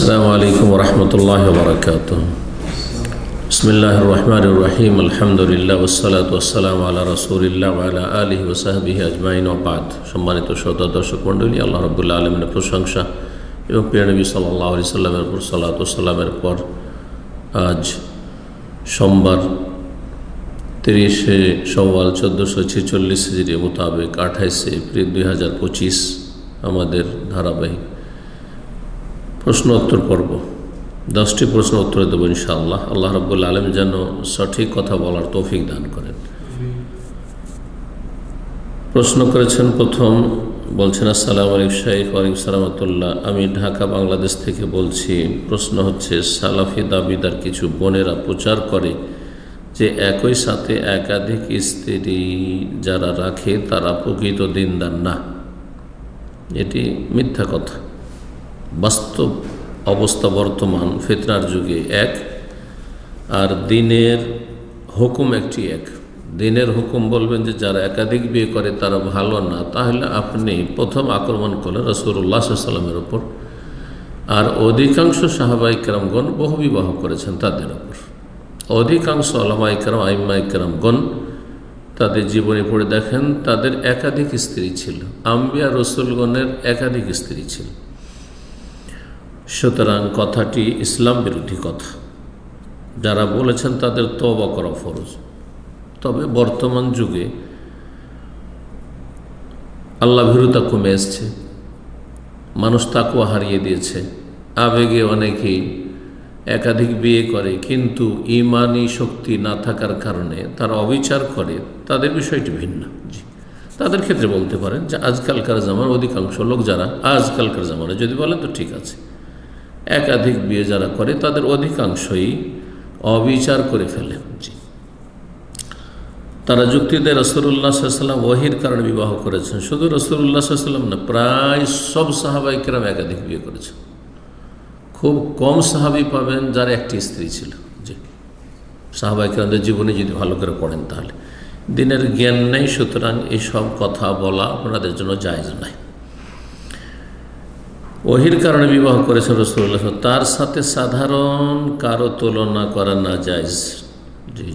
السلام عليكم ورحمة الله وبركاته بسم الله الرحمن الرحيم الحمد لله والصلاة والسلام على رسول الله وعلى آله وصحبه أجمعين وبعد সম্মানিত শ্রোতা দর্শক মণ্ডলী আল্লাহ রবুল্লাহ আলমিনের প্রশংসা এবং প্রিয় নবী সাল্লাহ আলি সাল্লামের পর সালাত সাল্লামের পর আজ সোমবার তিরিশে সওয়াল চোদ্দোশো ছেচল্লিশ হিজড়ি মোতাবেক আঠাইশে এপ্রিল দুই হাজার পঁচিশ আমাদের ধারাবাহিক প্রশ্ন উত্তর পর্ব। দশটি প্রশ্ন উত্তর দেবো ইনশাআল্লাহ। আল্লাহ রব্বুল আলম যেন সঠিক কথা বলার তৌফিক দান করেন। প্রশ্ন করেছেন প্রথম, বলছেন, আসসালাম আলাইকুম শাহিক ওয়ালাইকুম সালামতুল্লাহ আমি ঢাকা, বাংলাদেশ থেকে বলছি, প্রশ্ন হচ্ছে, সালাফি দাবিদার কিছু বোনেরা প্রচার করে যে একই সাথে একাধিক স্ত্রী যারা রাখে তারা প্রকৃত দিনদার না। এটি মিথ্যা কথা। বাস্তব অবস্থা বর্তমান ফেতনার যুগে এক, আর দিনের হুকুম একটি এক। দিনের হুকুম বলবেন যে যারা একাধিক বিয়ে করে তারা ভালো না, তাহলে আপনি প্রথম আক্রমণ করলেন রসুল্লাহ সাল্লামের ওপর আর অধিকাংশ সাহাবাই কেরামগণ বহু বিবাহ করেছেন তাদের ওপর অধিকাংশ আলামা ইকরাম আইম্মা ইকরামগণ তাদের জীবনে পড়ে দেখেন, তাদের একাধিক স্ত্রী ছিল। আম্বিয়া রসুলগণের একাধিক স্ত্রী ছিল। সুতরাং কথাটি ইসলাম বিরোধী কথা। যারা বলেছেন তাদের তবা করা ফরজ। তবে বর্তমান যুগে আল্লাহ ভীরুতা কমে এসছে, মানুষ তাকুয়া হারিয়ে দিয়েছে। আবেগে অনেকেই একাধিক বিয়ে করে, কিন্তু ইমানি শক্তি না থাকার কারণে তারা অবিচার করে। তাদের বিষয়টি ভিন্ন। জি। তাদের ক্ষেত্রে বলতে পারেন যে, আজকালকার জামার অধিকাংশ লোক যারা, আজকালকার জামানে যদি বলেন তো ঠিক আছে। একাধিক বিয়ে যারা করে, তাদের অধিকাংশই অবিচার করে ফেলে। জি। তারা যুক্তি দেয় রসুল্লাহ সাল্লাম ওহির কারণে বিবাহ করেছেন। শুধু রসুল্লাহ সাল্লাম না, প্রায় সব সাহাবাইকেরাম একাধিক বিয়ে করেছেন। খুব কম সাহাবি পাবেন যার একটি স্ত্রী ছিল। জি। সাহাবাইকেরামদের জীবনে যদি ভালো করে পড়েন তাহলে। দিনের জ্ঞান নেই, সুতরাং এইসব কথা বলা আপনাদের জন্য জায়জ নাই ওহির কারণে বিবাহ করেছেন রসুল্লাহ তার সাথে সাধারণ কারও তুলনা করা না যায়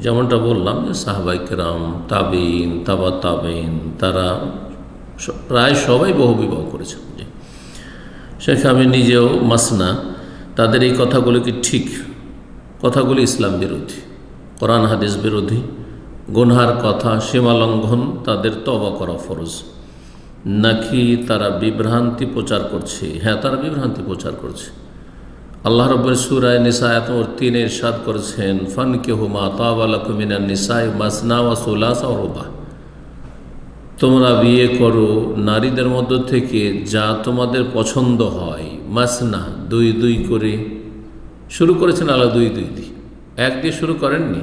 যেমনটা বললাম যে সাহবাইকেরাম তাবিন, তাবা তাবিন, তারা প্রায় সবাই বহু বিবাহ করেছেন। জি। শেখ আমি নিজেও মাসনা, তাদের এই কথাগুলো কি ঠিক? কথাগুলি ইসলাম বিরোধী, কোরআন হাদিস বিরোধী, গুনহার কথা সীমালঙ্ঘন তাদের তবা করা ফরজ। নাকি তারা বিভ্রান্তি প্রচার করছে? হ্যাঁ তারা বিভ্রান্তি প্রচার করছে। আল্লাহ রব্বর সুরায় নিসায়াত তিনে ইরশাদ করেছেন ফন কে হুমা তাওয়ালাকুমিনা নিসাই মাসনা ওয়া সোলাসা রোবা। তোমরা বিয়ে করো নারীদের মধ্য থেকে যা তোমাদের পছন্দ হয়, মাসনা, দুই দুই করে। শুরু করেছেন আল্লাহ দুই দুই দি এক দিয়ে শুরু করেননি।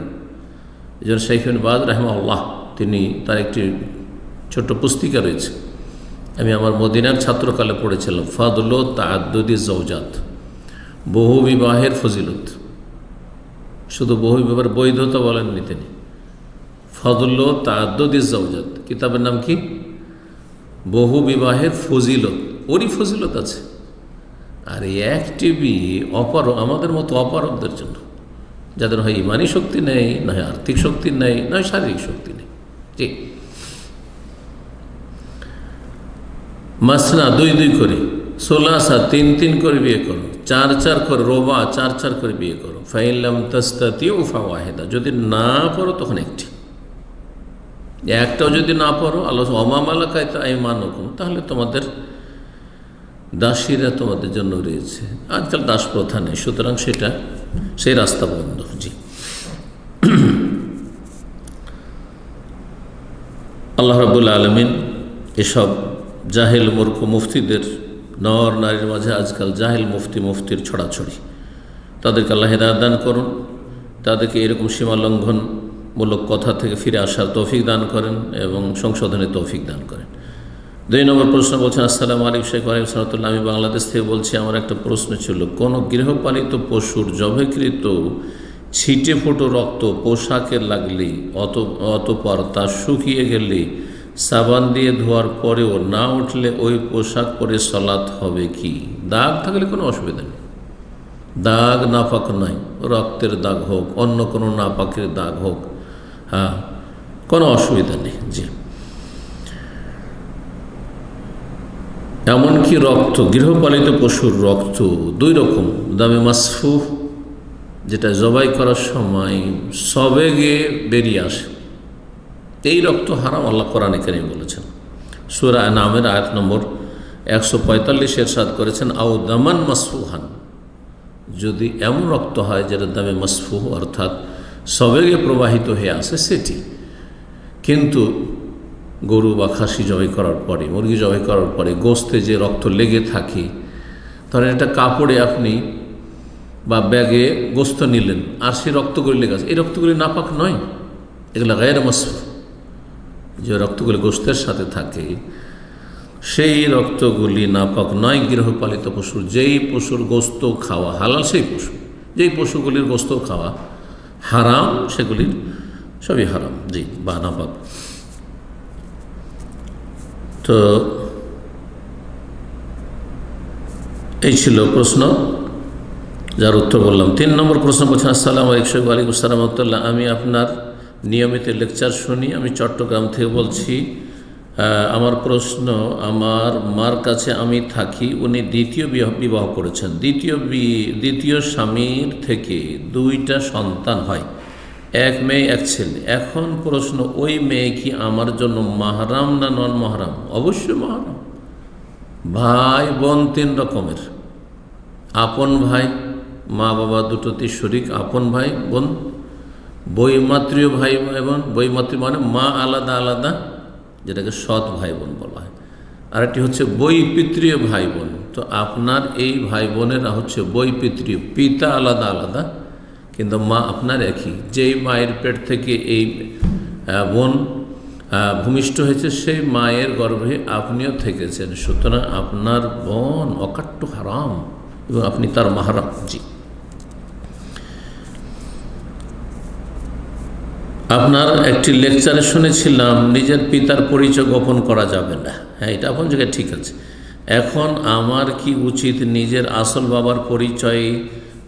এই জন্য বাদ রাহমা আল্লাহ তিনি তার একটি ছোট্ট পুস্তিকা রয়েছে। আমি আমার মদিনার ছাত্রকালে পড়েছিলাম। ফাদুল তাদ্দুদি জৌজাত বহু বিবাহের ফজিলত। শুধু বহু বিবাহের বৈধতা বলেননি তিনি। ফদুল্ল তাদ্দুদি জৌজাত কিতাবের নাম কি? বহু বিবাহের ফজিলত। ওরই ফজিলত আছে। আর এই একটি বিয়ে অপার আমাদের মতো অপারকদের জন্য। যাদের হয় ইমানি শক্তি নেই, না হয় আর্থিক শক্তি নেই, না শারীরিক শক্তি নেই। জি। মাসনা দুই দুই করে। সোলাসা তিন তিন করে বিয়ে করো। চার চার করে রোবা, চার চার করে বিয়ে করো। ফাইলাম তাস্তাতি উফা ওয়াহেদা। যদি না পড়ো তখন একটি। একটাও যদি না পড়ো, আল্লাহ অমামালাকায় তো আমি মানকুম তাহলে তোমাদের দাসীরা তোমাদের জন্য রয়েছে। আজকাল দাস প্রথা নেই, সুতরাং সেটা, সেই রাস্তা বন্ধ। জি। আল্লাহ রাবুল আলমিন এসব জাহেল মূর্খ মুফতিদের, নর নারীর মাঝে আজকাল জাহেল মুফতি মুফতির ছড়াছড়ি। তাদেরকে আল্লাহ হেদায়ত দান করুন, তাদেরকে এরকম সীমা লঙ্ঘনমূলক কথা থেকে ফিরে আসার তৌফিক দান করেন এবং সংশোধনের তৌফিক দান করেন। দুই নম্বর প্রশ্ন বলছেন, আসসালাম আলিক শেখ আলিম সালাতুল্লাহ আমি বাংলাদেশ থেকে বলছি, আমার একটা প্রশ্ন ছিল, কোনো গৃহপালিত পশুর জবেকৃত ছিটে ফোটো রক্ত পোশাকে লাগলে অত, অতপর তা শুকিয়ে গেলে সাবান দিয়ে ধোয়ার পরেও না উঠলে ওই পোশাক পরে সলাৎ হবে কি? দাগ থাকলে কোনো অসুবিধা নেই। দাগ নাপাক নয় রক্তের দাগ হোক, অন্য কোনো নাপাকের দাগ হোক হ্যাঁ কোনো অসুবিধা নেই, জি। এমনকি রক্ত, গৃহপালিত পশুর রক্ত দুই রকম, দামে মাসফু যেটা জবাই করার সময় সবেগে বেরিয়ে আসে। এই রক্ত হারাম আল্লাহ কোরআনে কেন বলেছেন। সুরা নামের আয়াত নম্বর একশো পঁয়তাল্লিশের সাদ করেছেন আউ দামান মাসফুহান। যদি এমন রক্ত হয় যেটা দামে মাসফু অর্থাৎ সবেগে প্রবাহিত হয়ে আসে সেটি। কিন্তু গরু বা খাসি জবাই করার পরে, মুরগি জবাই করার পরে গোস্তে যে রক্ত লেগে থাকে, ধরেন একটা কাপড়ে আপনি বা ব্যাগে গোস্ত নিলেন, আর সেই রক্তগুলি লেগে আছে, এই রক্তগুলি নাপাক নয়, এগুলো গায়ের মাসফু যে রক্তগুলি গোস্তের সাথে থাকে, সেই রক্তগুলি নাপাক নয়, গৃহপালিত পশুর। যেই পশুর গোস্ত খাওয়া হালাল, সেই পশু। যেই পশুগুলির গোস্ত খাওয়া হারাম, সেগুলির সবই হারাম। জি, বা নাপাক। তো এই ছিল প্রশ্ন, যার উত্তর বললাম। তিন নম্বর প্রশ্ন বলছেন, আসসালাম আলাইকুম সালামতুল্লাহ আমি আপনার নিয়মিত লেকচার শুনি, আমি চট্টগ্রাম থেকে বলছি আমার প্রশ্ন, আমার মার কাছে আমি থাকি, উনি দ্বিতীয় বিবাহ করেছেন। দ্বিতীয় দ্বিতীয় স্বামীর থেকে দুইটা সন্তান হয়, এক মেয়ে, এক ছেলে। এখন প্রশ্ন, ওই মেয়ে কি আমার জন্য মাহারাম না নন মাহারাম অবশ্যই মাহারাম। ভাই বোন তিন রকমের। আপন ভাই মা বাবা দুটোতে শরিক, আপন ভাই, বোন বইমাতৃয় ভাই বোন বইমাতৃ মানে মা আলাদা আলাদা, যেটাকে সৎ ভাই বোন বলা হয়। আরেকটি হচ্ছে বৈপিত্রীয় ভাই বোন। তো আপনার এই ভাই বোনেরা হচ্ছে বৈপিত্রীয় পিতা আলাদা আলাদা, কিন্তু মা আপনার একই। যেই মায়ের পেট থেকে এই বোন ভূমিষ্ঠ হয়েছে, সেই মায়ের গর্ভে আপনিও থেকেছেন। সুতরাং আপনার বোন অকাট্য হারাম এবং আপনি তার মাহারাম। জি। আপনার একটি লেকচারে শুনেছিলাম, নিজের পিতার পরিচয় গোপন করা যাবে না। হ্যাঁ এটা আপন জায়গায় ঠিক আছে। এখন আমার কি উচিত নিজের আসল বাবার পরিচয়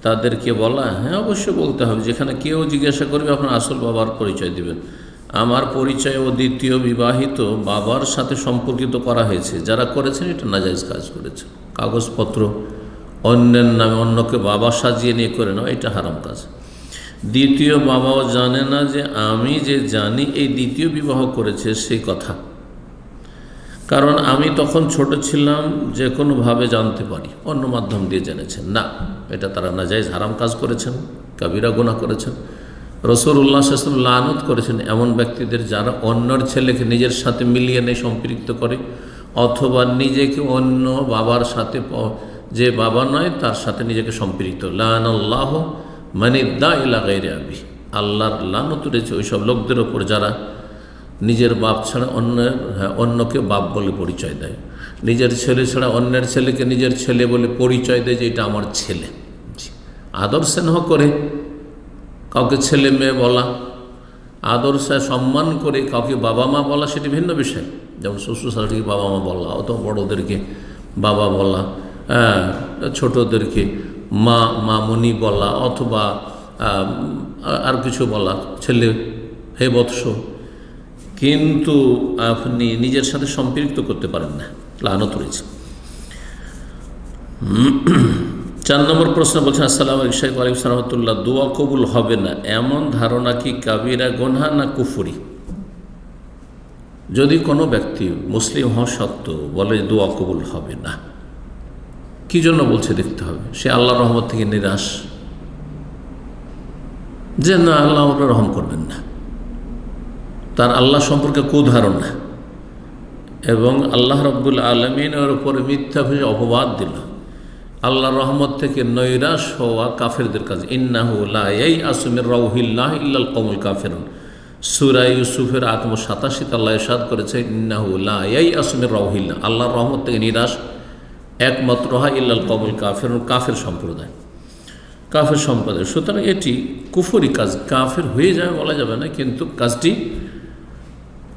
তাদেরকে বলা? হ্যাঁ অবশ্যই বলতে হবে। যেখানে কেউ জিজ্ঞাসা করবে, আপনার আসল বাবার পরিচয় দিবেন। আমার পরিচয় ও দ্বিতীয় বিবাহিত বাবার সাথে সম্পর্কিত করা হয়েছে। যারা করেছেন, এটা নাজাইজ কাজ করেছে। কাগজপত্র, অন্যের নামে অন্যকে বাবা সাজিয়ে নিয়ে করে নাও এটা হারাম কাজ। দ্বিতীয় বাবাও জানে না যে আমি যে জানি, এই দ্বিতীয় বিবাহ করেছে সেই কথা। কারণ আমি তখন ছোট ছিলাম, যে কোনোভাবে জানতে পারি। অন্য মাধ্যম দিয়ে জেনেছেন, না, এটা তারা নাজাইজ হারাম কাজ করেছেন, কাবিরা গুণা করেছেন। রসুর উল্লাহ আসলাম লানত করেছেন এমন ব্যক্তিদের যারা অন্যর ছেলেকে নিজের সাথে মিলিয়ে নেয়, সম্পৃক্ত করে, অথবা নিজেকে অন্য বাবার সাথে যে বাবা নয়, তার সাথে নিজেকে সম্পৃক্ত। লান আল্লাহ মানে দা এলাকায় আবি। আল্লাহর লানত রয়েছে ওইসব লোকদের ওপর যারা নিজের বাপ ছাড়া অন্যের হ্যাঁ অন্যকে বাপ বলে পরিচয় দেয়। নিজের ছেলে ছাড়া অন্যের ছেলেকে নিজের ছেলে বলে পরিচয় দেয় যে এটা আমার ছেলে। আদর স্নেহ করে কাউকে ছেলে মেয়ে বলা, আদর সম্মান করে কাউকে বাবা মা বলা, সেটি ভিন্ন বিষয়। যেমন শ্বশুর শাশুড়িকে বাবা মা বলা অত বড়োদেরকে বাবা বলা হ্যাঁ ছোটোদেরকে মা, মামনি বলা অথবা আর কিছু বলা। ছেলে, হে বৎস, কিন্তু আপনি নিজের সাথে সম্পৃক্ত করতে পারেন না। লানত রয়েছে। চার নম্বর প্রশ্ন বলছেন আসসালাম শেখ আলিম সালামতুল্লাহ দোয়া কবুল হবে না। এমন ধারণা কি কাবিরা গোনহা না কুফুরি? যদি কোনো ব্যক্তি মুসলিম হওয়া সত্ত্বেও বলে দোয়া কবুল হবে না। কি জন্য বলছে দেখতে হবে? সে আল্লাহ রহমত থেকে নিরাশ। যে না, আল্লাহ ওটা রহম করবেন না। তার আল্লাহ সম্পর্কে কুধারণা এবং আল্লাহ রব্বুল আলমিনের ওপরে মিথ্যা ভেবে অপবাদ দিল। আল্লাহ রহমত থেকে নৈরাশ হওয়া কাফেরদের কাজ। ইন্নাহুল্লাহ আসুমের রৌহিল্লাহ ইল্লাল কমল কাফেরুন। সুরাই ইউসুফের আত্ম সাতাশিত আল্লাহ সাদ করেছে ইন্নাহুল্লাহ আসুমের রৌহিল্লাহ আল্লাহর রহমত থেকে নিরাশ একমাত্র হয় ইল্লাল কবুল কাফের কাফের সম্প্রদায়। কাফের সম্প্রদায়। সুতরাং এটি কুফরি কাজ। কাফের হয়ে যাবে বলা যাবে না, কিন্তু কাজটি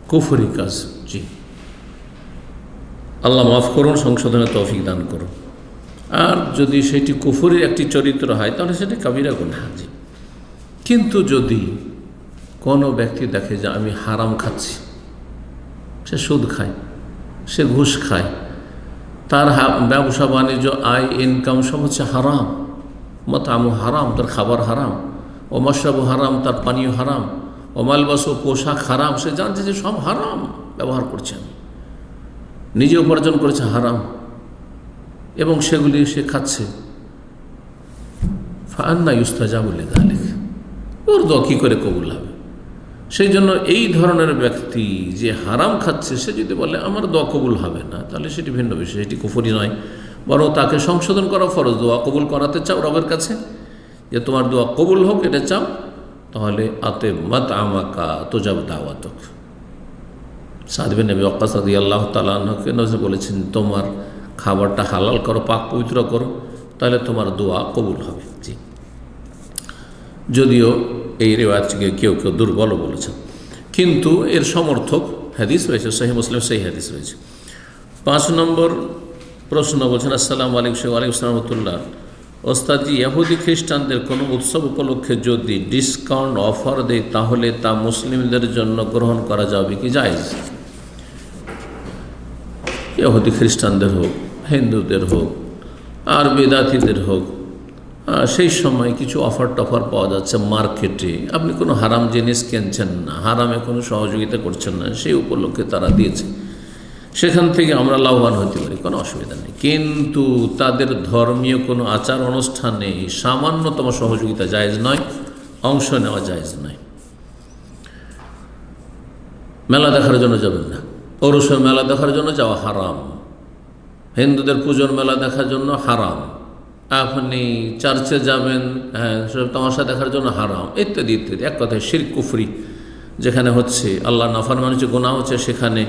কুফরি কাজ। জি। আল্লাহ মাফ করুন, সংশোধনে তৌফিক দান করুন। আর যদি সেটি কুফুরের একটি চরিত্র হয়, তাহলে সেটি কাবিরা গুণা জি। কিন্তু যদি কোনো ব্যক্তি দেখে যে আমি হারাম খাচ্ছি, সে সুদ খায়, সে ঘুষ খায় তার ব্যবসা বাণিজ্য, আয় ইনকাম সব হচ্ছে হারাম। মত আমু হারাম, তার খাবার হারাম। ও মশরাবু হারাম, তার পানীয় হারাম। ও মালবাস ও পোশাক হারাম, সে জানছে যে সব হারাম ব্যবহার করছেন নিজে উপার্জন করেছে, হারাম। এবং সেগুলি সে খাচ্ছে। ফান্না ইউস্তাজাবুল্লি দালিক ওর দোয়া কী করে কবুল হবে? সেই জন্য এই ধরনের ব্যক্তি যে হারাম খাচ্ছে, সে যদি বলে, আমার দোয়া কবুল হবে না, তাহলে সেটি ভিন্ন বিষয়, সেটি কুফুরি নয়। বরং তাকে সংশোধন করা ফরজ। দোয়া কবুল করাতে চাও রবের কাছে? যে তোমার দোয়া কবুল হোক, এটা চাও? তাহলে আতে মত আমাকা তোজাব দাওয়াতক। সাদবে নবী অক্কাসাদি আল্লাহ তালাহকে নজর বলেছেন, তোমার খাবারটা হালাল করো, পাক পবিত্র করো, তাহলে তোমার দোয়া কবুল হবে। জি। যদিও এই রেওয়াজকে কেউ কেউ দুর্বলও বলেছেন। কিন্তু এর সমর্থক হাদিস রয়েছে সহি মুসলিম সেই হাদিস রয়েছে। পাঁচ নম্বর প্রশ্ন বলছেন, আসসালামু আলাইকুম আলাইকুম সালামতুল্লাহ ওস্তাদি ইহুদি খ্রিস্টানদের কোনো উৎসব উপলক্ষে যদি ডিসকাউন্ট অফার দেয় তাহলে তা মুসলিমদের জন্য গ্রহণ করা যাবে কি জায়জ? ইহুদি খ্রিস্টানদের হোক, হিন্দুদের হোক, আর বেদাতিদের হোক সেই সময় কিছু অফার টফার পাওয়া যাচ্ছে মার্কেটে আপনি কোনো হারাম জিনিস কিনছেন না, হারামে কোনো সহযোগিতা করছেন না, সেই উপলক্ষে তারা দিয়েছে। সেখান থেকে আমরা লাভবান হতে পারি, কোনো অসুবিধা নেই। কিন্তু তাদের ধর্মীয় কোনো আচার অনুষ্ঠানে সামান্যতম সহযোগিতা জায়জ নয়, অংশ নেওয়া জায়জ নয়। মেলা দেখার জন্য যাবেন না। পৌরসভা মেলা দেখার জন্য যাওয়া হারাম। হিন্দুদের পুজোর মেলা দেখার জন্য হারাম। আপনি চার্চে যাবেন হ্যাঁ তামাশা দেখার জন্য হারাম, ইত্যাদি ইত্যাদি। এক কথায় শির কুফরি, যেখানে হচ্ছে আল্লাহ নাফার মানুষের গোনা হচ্ছে, সেখানে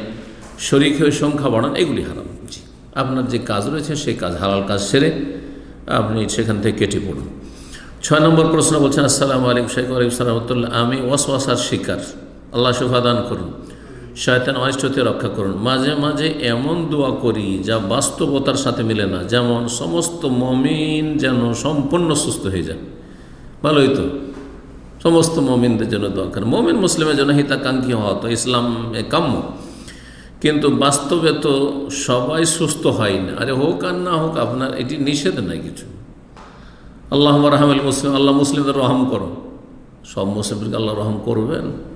শরিক হয়ে সংখ্যা বাড়ান, এগুলি হারাম। আপনার যে কাজ রয়েছে, সেই কাজ, হালাল কাজ সেরে আপনি সেখান থেকে কেটে পড়ুন। ছয় নম্বর প্রশ্ন বলছেন, আসসালামু আলাইকুম শেখ আলাইকুম সালামতুল্লাহ আমি ওয়াসওয়াসার শিকার। আল্লাহ সুফাদান করুন। শয়তান অনিষ্টতে রক্ষা করুন। মাঝে মাঝে এমন দোয়া করি যা বাস্তবতার সাথে মিলে না। যেমন, সমস্ত মমিন যেন সম্পূর্ণ সুস্থ হয়ে যায়। ভালোই তো। সমস্ত মমিনদের জন্য দোয়া করেন। মমিন মুসলিমের জন্য হিতাকাঙ্ক্ষী হওয়া তো ইসলাম কাম্য। কিন্তু বাস্তবে তো সবাই সুস্থ হয় না। আরে হোক আর না হোক, আপনার এটি নিষেধ নাই কিছু। আল্লাহ রহমাল মুসলিম, আল্লাহ মুসলিমদের রহম করো। সব মুসলিমকে আল্লাহ রহম করবেন।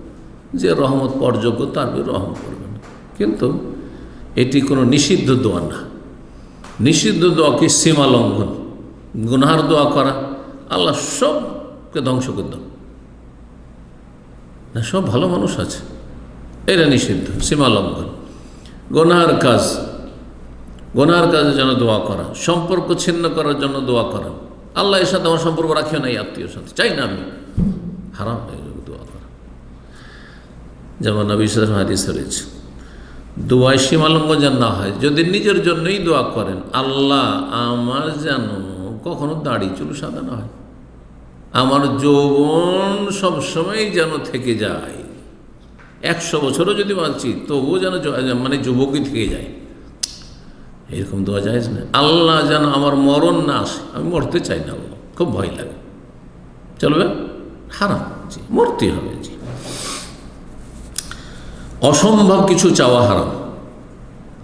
যে রহমত পরযোগ্য, তার রহম করবেন কিন্তু এটি কোনো নিষিদ্ধ দোয়া না। নিষিদ্ধ দোয়া কি সীমা লঙ্ঘন? গুনহার দোয়া করা, আল্লাহ সবকে ধ্বংস করে দাও। না, সব ভালো মানুষ আছে। এটা নিষিদ্ধ, সীমা লঙ্ঘন। গোনার কাজ গোনার কাজের জন্য দোয়া করা, সম্পর্ক ছিন্ন করার জন্য দোয়া করা। আল্লাহ এর সাথে আমার সম্পর্ক রাখিও না, এই আত্মীয় সাথে। চাই না আমি। হারাম হয়ে যেমন নবী সালাম হাদিস রয়েছে দোয়ায় সীমালঙ্ঘ যেন না হয়, যদি নিজের জন্যই দোয়া করেন, আল্লাহ আমার যেন কখনো দাড়ি চুল সাদা না হয়। আমার যৌবন সবসময় যেন থেকে যায়। একশো বছরও যদি বাঁচি, তবুও যেন মানে যুবকই থেকে যায়। এরকম দোয়া যায় না। আল্লাহ যেন আমার মরণ না আসে। আমি মরতে চাই না খুব ভয় লাগে। চলবে? হারাম। জি মরতে হবে। জি। অসম্ভব কিছু চাওয়া হারাম।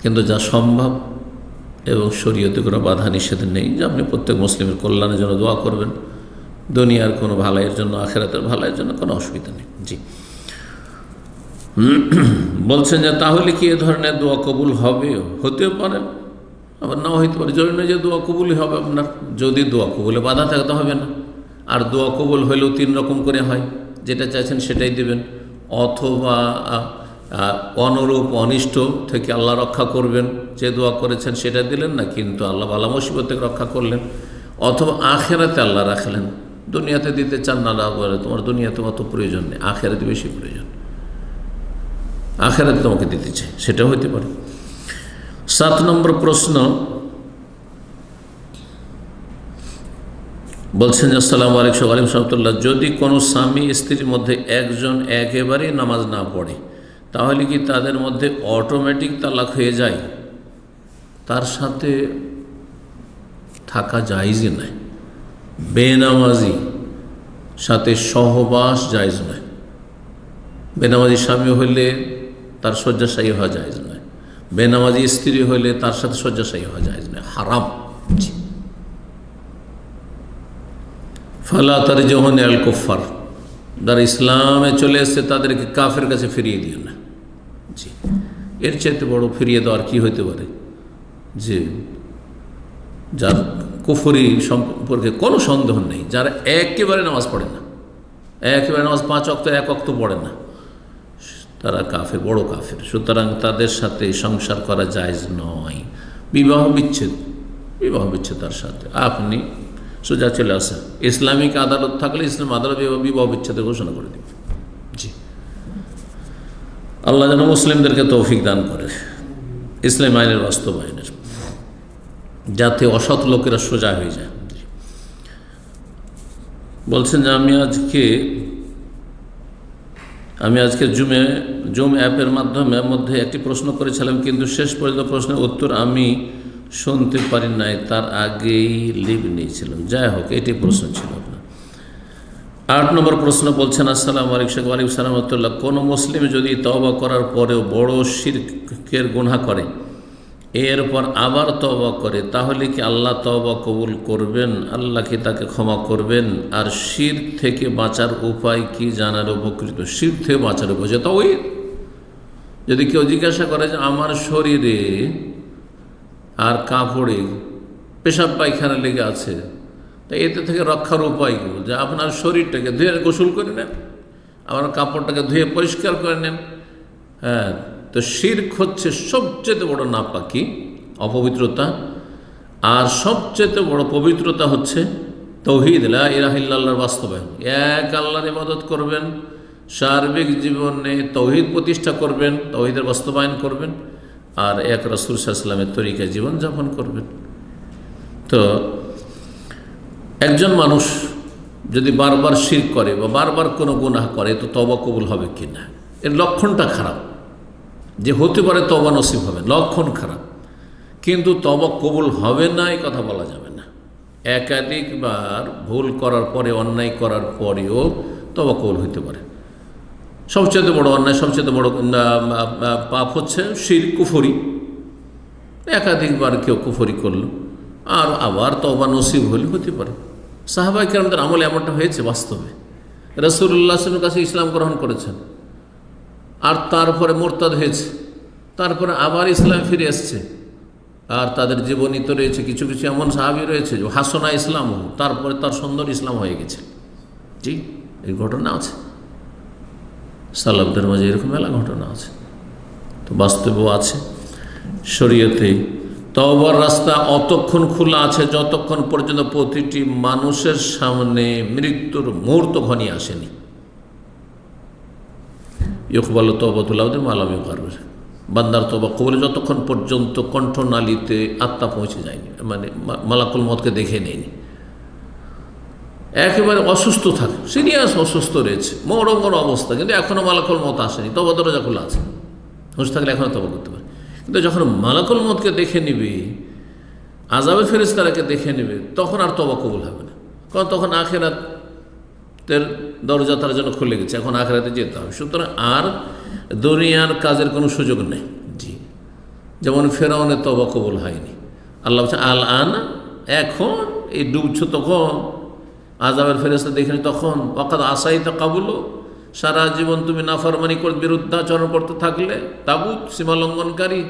কিন্তু যা সম্ভব এবং শরীয়তে কোনো বাধা নিষেধ নেই যে আপনি প্রত্যেক মুসলিমের কল্যাণের জন্য দোয়া করবেন, দুনিয়ার কোনো ভালাইয়ের জন্য, আখেরাতের ভালাইয়ের জন্য কোনো অসুবিধা নেই। জি। বলছেন যে তাহলে কি এ ধরনের দোয়া কবুল হবে? হতেও পারে। আবার নাও হইতে পারে। জরুরি যে দোয়া কবুলই হবে আপনার। যদি দোয়া কবুলে বাধা থাকতে হবে না। আর দোয়া কবুল হইলেও তিন রকম করে হয়। যেটা চাইছেন সেটাই দেবেন। অথবা অনুরূপ, অনিষ্ট থেকে আল্লাহ রক্ষা করবেন। যে দোয়া করেছেন সেটা দিলেন না, কিন্তু আল্লাহ আল্লাহ মুসিবত থেকে রক্ষা করলেন। অথবা আখেরাতে আল্লাহ রাখলেন। দুনিয়াতে দিতে চান না আল্লাহ বলে তোমার দুনিয়াতে অত প্রয়োজন নেই। আখেরাতে বেশি প্রয়োজন। আখেরাতে তোমাকে দিতে চাই, সেটাও হইতে পারে। সাত নম্বর প্রশ্ন। বলছেন, আসসালাম আলাইকুম আলিম সাহতুল্লাহ যদি কোনো স্বামী স্ত্রীর মধ্যে একজন একেবারেই নামাজ না পড়ে তাহলে কি তাদের মধ্যে অটোমেটিক তালাক হয়ে যায়? তার সাথে থাকা যাইজই নয়। বেনামাজি সাথে সহবাস জায়জ নয়। বেনামাজি স্বামী হইলে তার শয্যাশায়ী হওয়া জায়জ নয়। বেনামাজি স্ত্রী হইলে তার সাথে শয্যাশায়ী হওয়া জায়জ নয়। হারাম। ফালা তার যখন আল কুফার যারা ইসলামে চলে এসছে, তাদেরকে কাফের কাছে ফিরিয়ে দিও না। জি এর চাইতে বড় ফিরিয়ে দেওয়ার কি হইতে পারে? যে যার কুফরি সম্পর্কে কোনো সন্দেহ নেই, যারা একেবারে নামাজ পড়ে না, একেবারে নামাজ পাঁচ অক্ত এক অক্ত পড়ে না, তারা কাফের, বড় কাফের। সুতরাং তাদের সাথে সংসার করা জায়জ নয়। বিবাহ বিচ্ছেদ বিবাহ বিচ্ছেদ তার সাথে। আপনি সোজা চলে আসেন। ইসলামিক আদালত থাকলে ইসলাম আদালত বিবাহ বিচ্ছেদের ঘোষণা করে দিবে জি। আল্লাহ যেন মুসলিমদেরকে তৌফিক দান করে। ইসলাম আইনের বাস্তবায়নের। যাতে অসৎ লোকেরা সোজা হয়ে যায়। বলছেন যে আমি আজকে আমি আজকে জুমে, জুম অ্যাপের মাধ্যমে মধ্যে একটি প্রশ্ন করেছিলাম, কিন্তু শেষ পর্যন্ত প্রশ্নের উত্তর আমি শুনতে পারি নাই, তার আগেই লিভ নিয়েছিলাম। যাই হোক, এটি প্রশ্ন ছিল। আট নম্বর প্রশ্ন বলছেন, আসসালাম আলিক আলিক সালামতুল্লাহ কোনো মুসলিম যদি তবা করার পরেও বড় শিরকের গুণা করে এরপর আবার তবা করে, তাহলে কি আল্লাহ তবা কবুল করবেন? আল্লাহ কি তাকে ক্ষমা করবেন? আর শির থেকে বাঁচার উপায় কি জানার উপকৃত? শির থেকে বাঁচার উপায় যেটা ওই যদি কেউ জিজ্ঞাসা করে যে আমার শরীরে আর কাপড়ে পেশাব পায়খানা লেগে আছে তা এতে থেকে রক্ষার উপায় কি? যে আপনার শরীরটাকে ধুয়ে গোসল করে নেন আমার কাপড়টাকে ধুয়ে পরিষ্কার করে নেন। হ্যাঁ তো শির্ক হচ্ছে সবচেয়ে বড় নাপাকি, অপবিত্রতা। আর সবচেয়ে বড় পবিত্রতা হচ্ছে তৌহিদ ইরাহিল্লাহর বাস্তবায়ন। এক আল্লাহর ইবাদত করবেন, সার্বিক জীবনে তৌহিদ প্রতিষ্ঠা করবেন, তৌহিদের বাস্তবায়ন করবেন, আর এক রসুল সাল্লামের তরিকায় জীবনযাপন করবেন। তো একজন মানুষ যদি বারবার শির করে বা বারবার কোনো গুনাহ করে, তো তবা কবুল হবে কি না এর লক্ষণটা খারাপ। যে হতে পারে তবা নসিব হবে, লক্ষণ খারাপ। কিন্তু তবা কবুল হবে না, এই কথা বলা যাবে না। একাধিকবার ভুল করার পরে, অন্যায় করার পরেও তবা কবুল হইতে পারে। সবচেয়ে বড় অন্যায় সবচেয়ে বড় পাপ হচ্ছে শির, কুফরি। একাধিকবার কেউ কুফরি করল, আর আবার তবা নসিব হলে হতে পারে। সাহাবাই কেরামদের আমলে এমনটা হয়েছে বাস্তবে। রসুল্লাহের কাছে ইসলাম গ্রহণ করেছেন। আর তারপরে মোরতাদ হয়েছে। তারপরে আবার ইসলাম ফিরে এসছে। আর তাদের জীবনী তো রয়েছে কিছু কিছু এমন সাহাবি রয়েছে হাসনা ইসলাম তারপরে তার সুন্দর ইসলাম হয়ে গেছে। জি, এই ঘটনা আছে। সালাবদের মাঝে এরকম মেলা ঘটনা আছে। তো বাস্তবেও আছে। শরীয়তে তবার রাস্তা অতক্ষণ খোলা আছে, যতক্ষণ পর্যন্ত প্রতিটি মানুষের সামনে মৃত্যুর মুহূর্ত ঘনিয়ে আসেনি। ইকবাল তবাতুল্লাহদের মালামি পারবে বান্দার তবা কবলে যতক্ষণ পর্যন্ত কণ্ঠনালীতে আত্মা পৌঁছে যায়নি মানে মালাকুল মতকে দেখে নেয়নি। একেবারে অসুস্থ থাকে, সিরিয়াস অসুস্থ রয়েছে মরঙ্গর অবস্থা, কিন্তু এখনও মালাকুল মত আসেনি তবা দরজা খোলা আছে। হুঁশ থাকলে এখনও তবা করতে পারে। কিন্তু যখন মালাকুল মতকে দেখে নিবে আজাবে ফেরিস্তারাকে দেখে নেবে, তখন আর তবা কবুল হবে না। কারণ তখন আখেরাতের দরজা তার জন্য খুলে গেছে, এখন আখেরাতে যেতে হবে। সুতরাং আর দুনিয়ার কাজের কোনো সুযোগ নেই। জি। যেমন ফেরাউনের তবা কবুল হয়নি। আল্লাহ বলছে আল আন এখন এই ডুবছ তখন আজাবের ফেরেস্তা দেখে তখন। অকাদ আশাই তো কাবুলো সারা জীবন তুমি নাফরমানি করে, বিরুদ্ধাচরণ করতে থাকলে তাবুত সীমা লঙ্ঘনকারী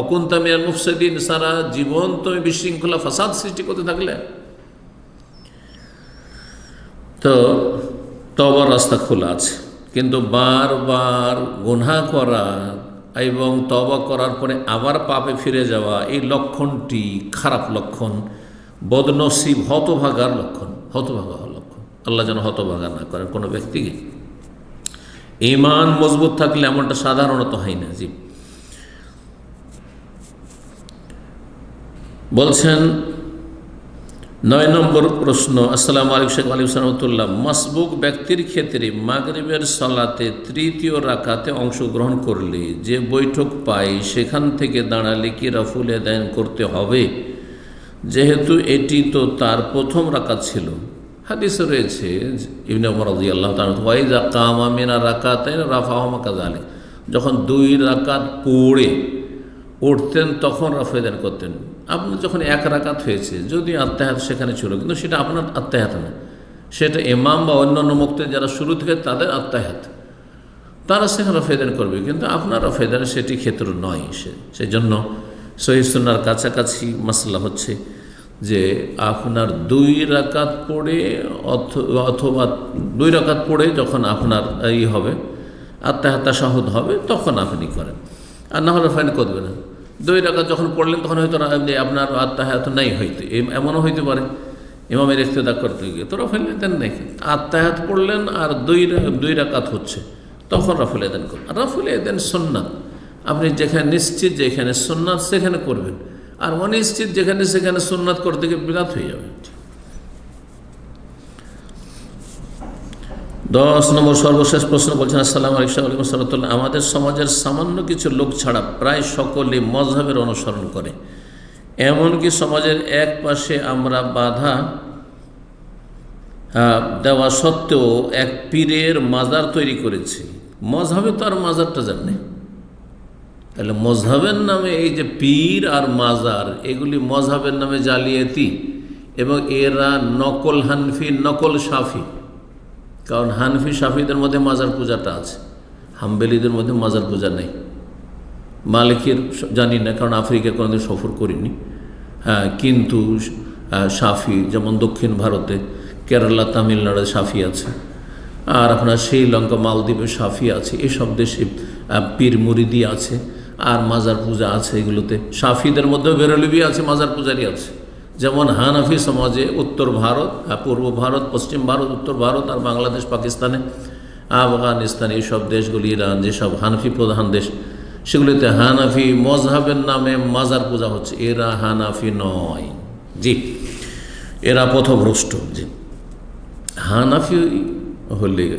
অকুন্তামিয়ার মুফসেদিন, সারা জীবন তুমি বিশৃঙ্খলা, ফাসাদ সৃষ্টি করতে থাকলে। তো তবার রাস্তা খোলা আছে। কিন্তু বারবার গুনহা করা এবং তবা করার পরে আবার পাপে ফিরে যাওয়া, এই লক্ষণটি খারাপ লক্ষণ, বদনসিব হতভাগার লক্ষণ, হতভাগা লক্ষণ। আল্লাহ যেন হতভাগা না করেন কোনো ব্যক্তিকে। ইমান মজবুত থাকলে এমনটা সাধারণত হয় না, জি। বলছেন, নয় নম্বর প্রশ্ন, আসসালাম আলাইকুম শেখ আলী সালামতুল্লাহ মাসবুক ব্যক্তির ক্ষেত্রে মাগরিবের সলাতে তৃতীয় রাকাতে অংশগ্রহণ করলে যে বৈঠক পাই সেখান থেকে দাঁড়ালে কি রফুল এদায়ন করতে হবে? যেহেতু এটি তো তার প্রথম রাকাত ছিল। হাদিসে রয়েছে ইবনে রাদিয়াল্লাহু তাআলা ওয়াইজা কামা মিনা রাকাতাইন রাফাহুমা কাযালিক। যখন দুই রাকাত পড়ে উঠতেন, তখন রাফেদান করতেন। আপনি যখন এক রাকাত হয়েছে, যদি আত্মাহাত সেখানে ছিল, কিন্তু সেটা আপনার আত্মাহাত না। সেটা ইমাম বা অন্যান্য মুক্তি যারা শুরু থেকে তাদের আত্মাহাত তারা সেখানে রফেদান করবে, কিন্তু আপনার রফেদান সেটি ক্ষেত্র নয় সে সেই জন্য সহিসুনার কাছাকাছি মশলা হচ্ছে যে আপনার দুই রাকাত পড়ে অথবা দুই রাকাত পড়ে যখন আপনার ই হবে আত্মাহাত্তা সাহদ হবে, তখন আপনি করেন। আর না হলে ফাইন করবে না। দুই রাকাত যখন পড়লেন, তখন হয়তো আপনার আত্মাহাত নাই হইতে। এমনও হইতে পারে। ইমামের ইস্তেদা করতে গিয়ে। তো রফেল দেন নাই আত্মাহাত পড়লেন আর দুই দুই রাকাত হচ্ছে, তখন রাফুল এদেন করবেন রাফুল এদেন সন্ন্যাত আপনি যেখানে নিশ্চিত যেখানে সোননাথ সেখানে করবেন। আর অনিশ্চিত যেখানে সেখানে সোননাথ করতে গিয়ে বিরাট হয়ে যাবে। দশ নম্বর সর্বশেষ প্রশ্ন বলছেন, আসসালাম আলিকুম সাল্লাহ আমাদের সমাজের সামান্য কিছু লোক ছাড়া প্রায় সকলে মজহাবের অনুসরণ করে। এমনকি সমাজের এক পাশে আমরা বাধা দেওয়া সত্ত্বেও এক পীরের মাজার তৈরি করেছি। মজহাবে তো আর মাজারটা জানে তাহলে মজহাবের নামে এই যে পীর আর মাজার, এগুলি মজহাবের নামে জালিয়াতি এবং এরা নকল হানফি, নকল সাফি। কারণ হানফি সাফিদের মধ্যে মাজার পূজাটা আছে। হাম্বেলিদের মধ্যে মাজার পূজা নেই। মালিকের জানি না, কারণ আফ্রিকা কোনোদিন সফর করিনি। হ্যাঁ কিন্তু সাফি, যেমন দক্ষিণ ভারতে, কেরালা তামিলনাড়ু সাফি আছে। আর আপনার শ্রীলঙ্কা, মালদ্বীপে সাফি আছে। এসব দেশে পীর মুরিদি আছে। আর মাজার পূজা আছে এগুলোতে। সাফিদের মধ্যেও বেরলিবি আছে, মাজার পূজারই আছে। যেমন হানাফি সমাজে উত্তর ভারত পূর্ব ভারত, পশ্চিম ভারত, উত্তর ভারত আর বাংলাদেশ, পাকিস্তানে, আফগানিস্তান, এইসব দেশগুলি, ইরান, যেসব হানফি প্রধান দেশ, সেগুলিতে হানাফি মজহাবের নামে মাজার পূজা হচ্ছে। এরা হানাফি নয়। জি, এরা পথভ্রষ্ট। জি, হানাফি হলে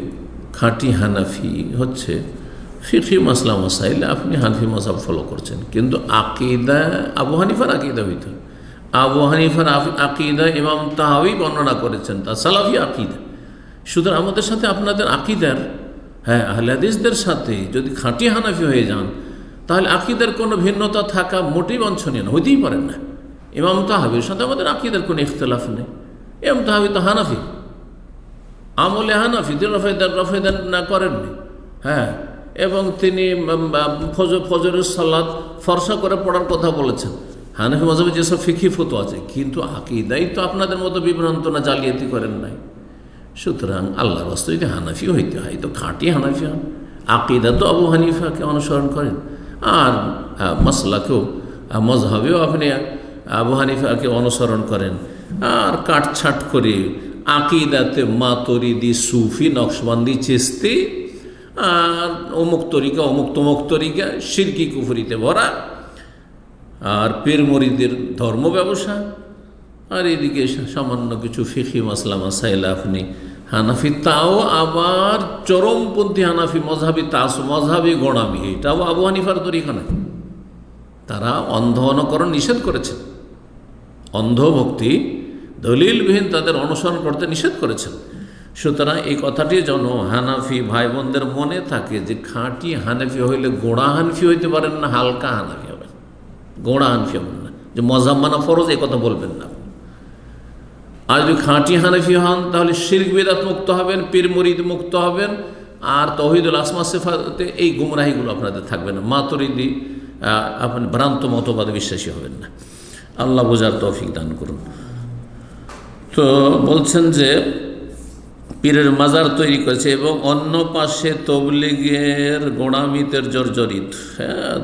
খাঁটি হানাফি হচ্ছে ফিফি মাসলা মশাইলে আপনি হানফি মশাব ফলো করছেন। কিন্তু আকিদা আবু হানিফার আকিদা হইত আবু হানিফার আকিদা ইমাম তাহাবি বর্ণনা করেছেন, তা সালাফি আকিদা। সুতরাং আমাদের সাথে আপনাদের আকিদার হ্যাঁ আহলাদিসদের সাথে যদি খাঁটি হানাফি হয়ে যান, তাহলে আকিদের কোনো ভিন্নতা থাকা মোটেই বাঞ্ছনীয় না, হইতেই পারেন না। ইমাম তাহাবির সাথে আমাদের আকিদের কোনো ইখতলাফ নেই। ইমাম তাহাবি তো হানাফি। আমলে হানাফি রফেদার রফেদার না করেননি। হ্যাঁ এবং তিনি ফজর, ফজরের সালাদ ফর্সা করে পড়ার কথা বলেছেন। হানাফি মজাবে যেসব ফিকি ফতো আছে, কিন্তু আকিদাই তো আপনাদের মতো বিভ্রান্ত না, জালিয়াতি করেন নাই। সুতরাং আল্লাহর বাস্তব যদি হানাফি হইতে হয়, তো খাঁটি হানাফি হন। আকিদা তো আবু হানিফাকে অনুসরণ করেন। আর মশলাকেও মজহাবেও আপনি আবু হানিফাকে অনুসরণ করেন। আর কাটছাট করে আকিদাতে মাতরিদি, সুফি, নকশবন্দি, চেস্তি অমুক তরিকা, অমুক তমুক তরিকা, সিরকি কুফুরিতে ভরা। আর পীর মরিদের ধর্ম ব্যবসা। আর এদিকে সামান্য কিছু ফিখি মাসলা মাসাইল আপনি হানাফি, তাও আবার চরমপন্থী হানাফি মজাবি তাস মজাবি গোড়ামি। এটাও আবু হানিফার তরিকা না তারা অন্ধ অনুকরণ নিষেধ করেছে অন্ধভক্তি, দলিলবিহীন তাদের অনুসরণ করতে নিষেধ করেছেন। সুতরাং এই কথাটি যেন হানাফি ভাই বোনদের মনে থাকে যে খাঁটি হানাফি হইলে গোড়া হানফি হইতে পারেন না, হালকা হানাফি হবেন। গোড়া হানফি হবেন না। যে মজাব মানা ফরজ, এই কথা বলবেন না। আর যদি খাঁটি হানাফি হন, তাহলে শির্ক বেদাত মুক্ত হবেন, পীর মরিদ মুক্ত হবেন, আর তহিদুল আসমা সেফাতে এই গুমরাহিগুলো আপনাদের থাকবে না। মাতরিদি আপনি ভ্রান্ত মতবাদে বিশ্বাসী হবেন না। আল্লাহ বোঝার তৌফিক দান করুন। তো বলছেন যে পীরের মাজার তৈরি করেছে এবং অন্য পাশে তবলিগের গোড়ামিতের জর্জরিত হ্যাঁ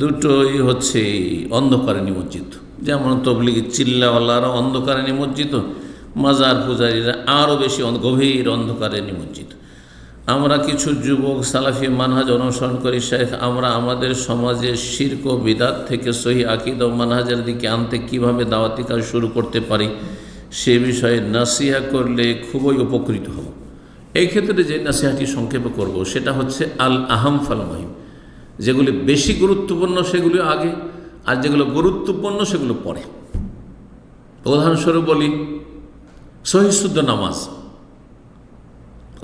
দুটোই হচ্ছে অন্ধকারে নিমজ্জিত। যেমন তবলিগের চিল্লাওয়ালারা অন্ধকারে নিমজ্জিত, মাজার পূজারীরা আরও বেশি গভীর অন্ধকারে নিমজ্জিত। আমরা কিছু যুবক সালাফি মানহাজ অনুসরণ করি, শেখ, আমরা আমাদের সমাজে শির্ক বিদাত থেকে সহি আকিদ ও মানহাজের দিকে আনতে কীভাবে দাওয়াতি কাজ শুরু করতে পারি? সে বিষয়ে নাসিহা করলে খুবই উপকৃত হব। এই ক্ষেত্রে যে নাসিহাটি সংক্ষেপে করব, সেটা হচ্ছে আল আহম ফাল মহিম যেগুলি বেশি গুরুত্বপূর্ণ, সেগুলি আগে, আর যেগুলো গুরুত্বপূর্ণ, সেগুলো পরে। উদাহরণস্বরূপ বলি সহিশুদ্ধ নামাজ।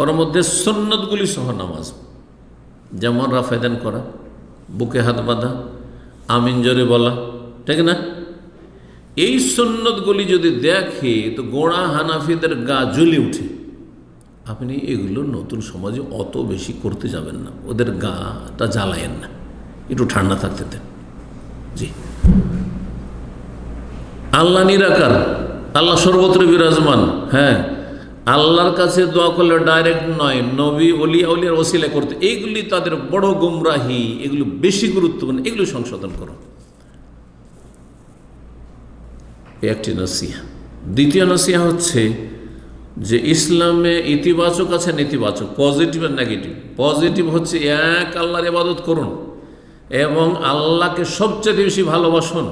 ওর মধ্যে সন্ন্যতগুলি সহ নামাজ। যেমন রাফেদান করা, বুকে হাত বাঁধা, আমিন জোরে বলা, ঠিক না? এই সন্ন্যতগুলি যদি দেখে, তো গোড়া হানাফিদের গা জ্বলে উঠে। আপনি এগুলো নতুন সমাজে অত বেশি করতে যাবেন না। ওদের গাটা জ্বালায়েন না। একটু ঠান্ডা থাকতে দেন। জি। আল্লাহ নিরাকার। আল্লাহ সর্বত্র বিরাজমান। হ্যাঁ। আল্লাহর কাছে দোয়া করলে ডাইরেক্ট নয়। নবী অলিয়া অলিয়ার ওসিলা করতে। এইগুলি তাদের বড় গুমরাহি। এগুলো বেশি গুরুত্বপূর্ণ। এগুলো সংশোধন করো। একটি নসিহা। দ্বিতীয় নসিহা হচ্ছে যে ইসলামে ইতিবাচক আছে নেতিবাচক পজিটিভ আর নেগেটিভ। পজিটিভ হচ্ছে এক আল্লাহর ইবাদত করুন এবং আল্লাহকে সবচেয়ে বেশি ভালোবাসুন।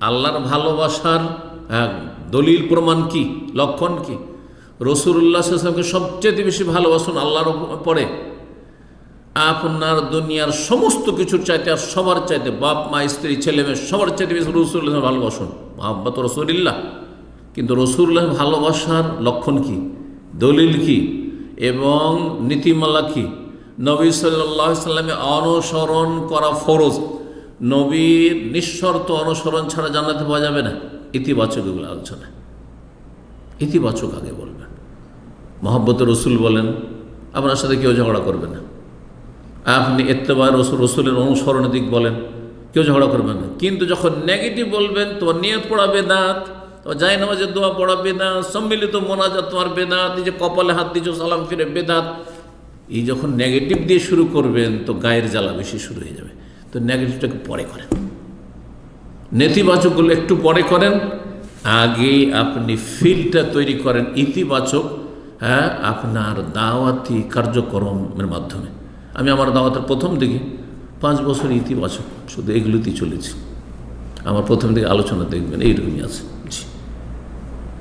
আল্লাহর ভালোবাসার হ্যাঁ, দলিল প্রমাণ কি লক্ষণ কি? রসুল্লাহ সাল্লামকে সবচেয়ে বেশি ভালোবাসুন আল্লাহর পরে। আপনার দুনিয়ার সমস্ত কিছুর চাইতে আর সবার চাইতে বাপ মা স্ত্রী ছেলে মেয়ে সবার চাইতে বেশি রসুল্লাহ ভালোবাসুন। মহাব্বত রসুলিল্লাহ। কিন্তু রসুল্লাহ ভালোবাসার লক্ষণ কি? দলিল কি? এবং নীতিমালা কি? নবী সাল্লাহ সাল্লামে অনুসরণ করা ফরজ। নবীর নিঃশর্ত অনুসরণ ছাড়া জানাতে পাওয়া যাবে না। ইতিবাচক এগুলো আলোচনা। ইতিবাচক আগে বলবেন। মোহাম্মত রসুল বলেন, আপনার সাথে কেউ ঝগড়া করবে না। আপনি এত্তেবার রসুল রসুলের অনুসরণের দিক বলেন কেউ ঝগড়া করবেন না। কিন্তু যখন নেগেটিভ বলবেন, তোমার নিয়ত পড়া বেদাত তোমার যাই নামাজের দোয়া পড়া বেদাত সম্মিলিত মোনাজাত তোমার বেদাত এই যে কপালে হাত দিচ্ছ সালাম ফিরে বেদাত এই যখন নেগেটিভ দিয়ে শুরু করবেন, তো গায়ের জ্বালা বেশি শুরু হয়ে যাবে। তো নেগেটিভটাকে পরে করেন। নেতিবাচকগুলো একটু পরে করেন। আগে আপনি ফিলটা তৈরি করেন ইতিবাচক হ্যাঁ আপনার দাওয়াতি কার্যক্রমের মাধ্যমে। আমি আমার দাওয়াতের প্রথম দিকে পাঁচ বছর ইতিবাচক, শুধু এগুলোতেই চলেছি। আমার প্রথম দিকে আলোচনা দেখবেন, এইরকমই আছে।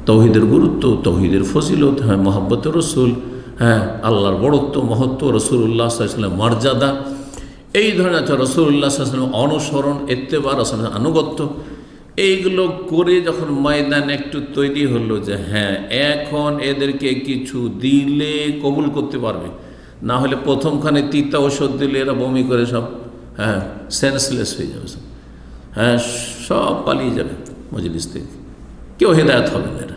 তৌহিদের গুরুত্ব, তহিদের ফজিলত হ্যাঁ মোহাম্মত রসুল হ্যাঁ আল্লাহর বড়ত্ব, মহত্ব, রসুল্লাহ সাল্লামের মর্যাদা। এই ধরনের একটা রসুল্লাহ সাল্লাম অনুসরণ, এত্তেবার রসুলের আনুগত্য, এইগুলো করে যখন ময়দান একটু তৈরি হলো যে হ্যাঁ এখন এদেরকে কিছু দিলে কবুল করতে পারবে। না হলে প্রথমখানে তিতা ওষুধ দিলে এরা বমি করে সব হ্যাঁ সেন্সলেস হয়ে যাবে হ্যাঁ সব পালিয়ে যাবে মজলিস থেকে। কেউ হেদায়ত হবে না এরা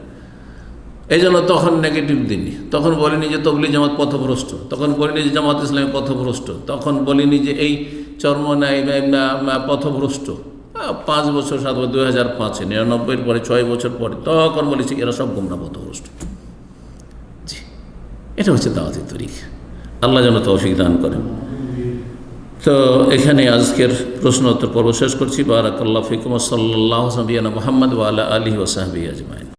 এই জন্য তখন নেগেটিভ দিনই। তখন বলিনি যে তবলি জামাত পথভ্রষ্ট। তখন বলিনি যে জামাত ইসলামী পথভ্রষ্ট। তখন বলিনি যে এই চর্মনাই পথভ্রষ্ট। আহ, পাঁচ বছর সাত বছর দুই হাজার পাঁচে নিরানব্বইয়ের পরে ছয় বছর পরে তখন বলেছি এরা সব গুমরা পথভ্রষ্ট। এটা হচ্ছে দাওয়াতি তরিক। আল্লাহ যেন তৌফিক দান করেন। তো এখানে আজকের প্রশ্নোত্তর পর্ব শেষ করছি। বারাকাল্লাহ ফিকুম সাল্লাহ সাবিয়ানা মোহাম্মদ ওয়ালা আলী ওসাহাবি আজমাইন।